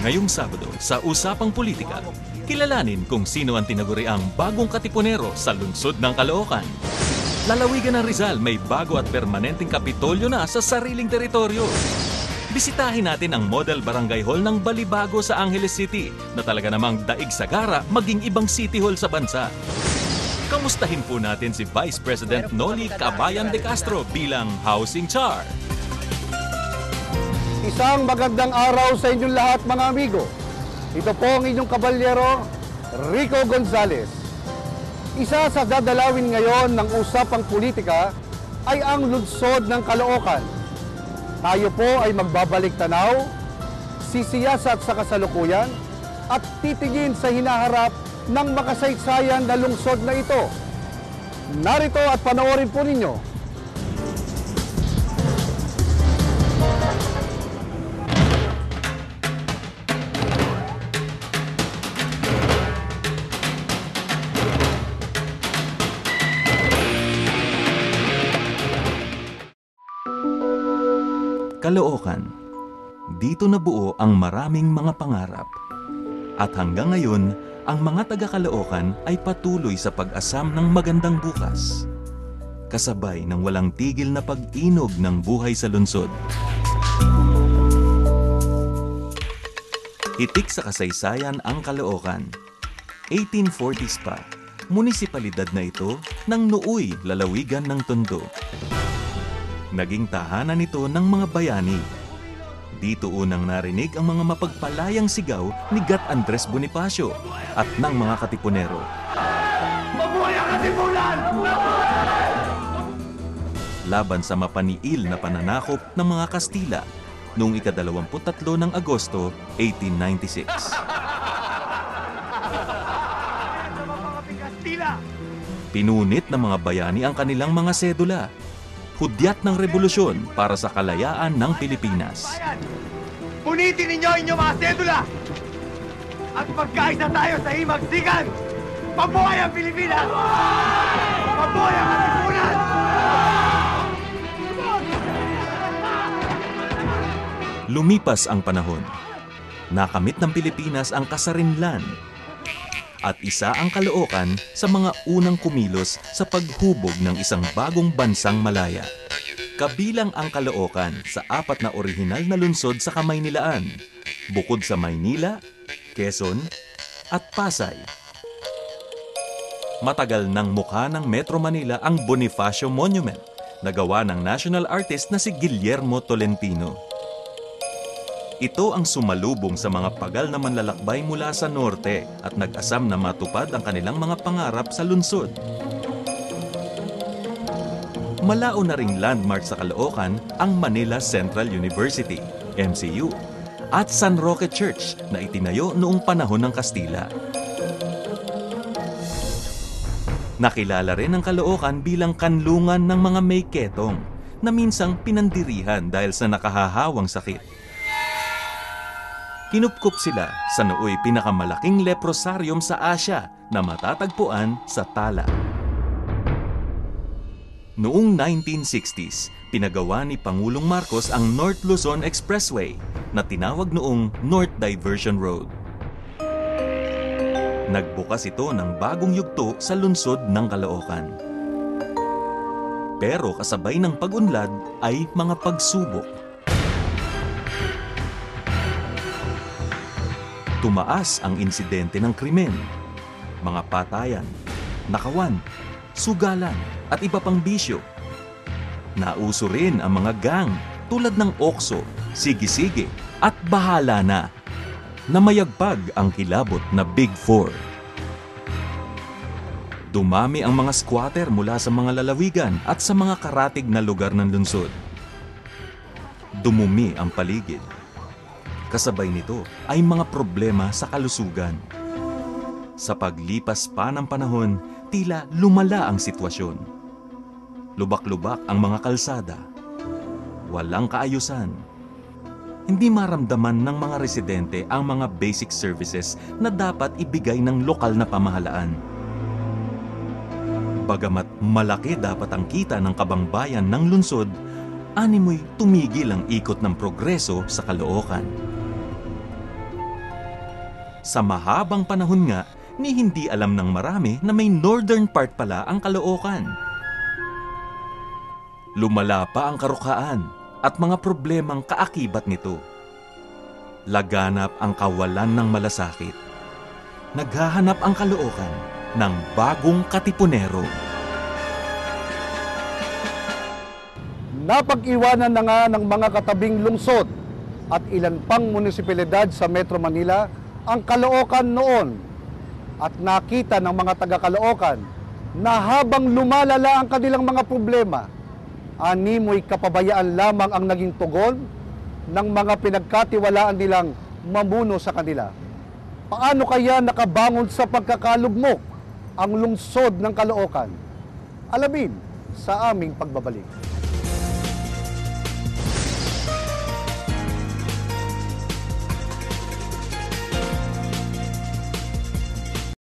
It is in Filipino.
Ngayong Sabado sa Usapang Politika, kilalanin kung sino ang tinaguriang bagong katipunero sa lungsod ng Caloocan. Lalawigan ng Rizal may bago at permanenteng kapitolyo na sa sariling teritoryo. Bisitahin natin ang Model Barangay Hall ng Balibago sa Angeles City na talaga namang daig sa gara maging ibang city hall sa bansa. Kamustahin po natin si Vice President Noli Cabayan de Castro bilang Housing Char. Isang magandang araw sa inyong lahat mga amigo. Ito po ang inyong kabalyero, Rico Gonzales. Isa sa dadalawin ngayon ng usapang politika ay ang lunsod ng Caloocan. Tayo po ay magbabalik tanaw, sisiyasat sa kasalukuyan at titingin sa hinaharap ng makasaysayan na lungsod na ito. Narito at panoorin po ninyo Caloocan. Dito nabuo ang maraming mga pangarap. At hanggang ngayon, ang mga taga-Caloocan ay patuloy sa pag-asam ng magandang bukas. Kasabay ng walang tigil na pag-inog ng buhay sa lungsod. Hitik sa kasaysayan ang Caloocan. 1840s pa, munisipalidad na ito ng nooy lalawigan ng Tondo naging tahanan nito ng mga bayani. Dito unang narinig ang mga mapagpalayang sigaw ni Gat Andres Bonifacio at ng mga katipunero. Mabuhay ang katipunan! Laban sa mapaniil na pananakop ng mga Kastila noong ikadalawamput-tatlo ng Agosto, 1896. Kastila! Pinunit ng mga bayani ang kanilang mga sedula hudyat ng revolusyon para sa kalayaan ng Pilipinas. Punitin ninyo inyong mga sedula! At magkaisa tayo sa himagsikan! Mabuhay ang Pilipinas! Mabuhay ang katipunan! Lumipas ang panahon. Nakamit ng Pilipinas ang kasarinlan at isa ang kalookan sa mga unang kumilos sa paghubog ng isang bagong bansang malaya. Kabilang ang kalookan sa apat na orihinal na lungsod sa Kamaynilaan, bukod sa Maynila, Quezon, at Pasay. Matagal ng mukha ng Metro Manila ang Bonifacio Monument na gawa ng national artist na si Guillermo Tolentino. Ito ang sumalubong sa mga pagal na manlalakbay mula sa norte at nag-asam na matupad ang kanilang mga pangarap sa lungsod. Malao na ring landmark sa Caloocan ang Manila Central University, MCU, at San Roque Church na itinayo noong panahon ng Kastila. Nakilala rin ang Caloocan bilang kanlungan ng mga may ketong na minsang pinandirihan dahil sa nakahahawang sakit. Kinupkup sila sa nooy pinakamalaking leprosarium sa Asya na matatagpuan sa Tala. Noong 1960s, pinagawa ni Pangulong Marcos ang North Luzon Expressway na tinawag noong North Diversion Road. Nagbukas ito ng bagong yugto sa lungsod ng Caloocan. Pero kasabay ng pag-unlad ay mga pagsubok tumaas ang insidente ng krimen, mga patayan, nakawan, sugalan at iba pang bisyo. Nauso rin ang mga gang tulad ng okso, sige-sige at bahala na na mayagpag ang kilabot na Big Four. Dumami ang mga squatter mula sa mga lalawigan at sa mga karatig na lugar ng lungsod. Dumumi ang paligid Kasabay nito ay mga problema sa kalusugan. Sa paglipas pa ng panahon, tila lumala ang sitwasyon. Lubak-lubak ang mga kalsada. Walang kaayusan. Hindi maramdaman ng mga residente ang mga basic services na dapat ibigay ng lokal na pamahalaan. Bagamat malaki dapat ang kita ng kabangbayan ng lungsod, animoy tumigil ang ikot ng progreso sa Caloocan. Sa mahabang panahon nga, ni hindi alam ng marami na may northern part pala ang Caloocan. Lumala pa ang karukaan at mga problemang kaakibat nito. Laganap ang kawalan ng malasakit. Naghahanap ang Caloocan ng bagong katipunero. Napag-iwanan na nga ng mga katabing lungsod at ilan pang munisipalidad sa Metro Manila ang Caloocan noon at nakita ng mga taga Caloocan na habang lumalala ang kanilang mga problema, animoy kapabayaan lamang ang naging tugon ng mga pinagkatiwalaan nilang mamuno sa kanila. Paano kaya nakabangon sa pagkakalugmok ang lungsod ng Caloocan? Alamin sa aming pagbabalik.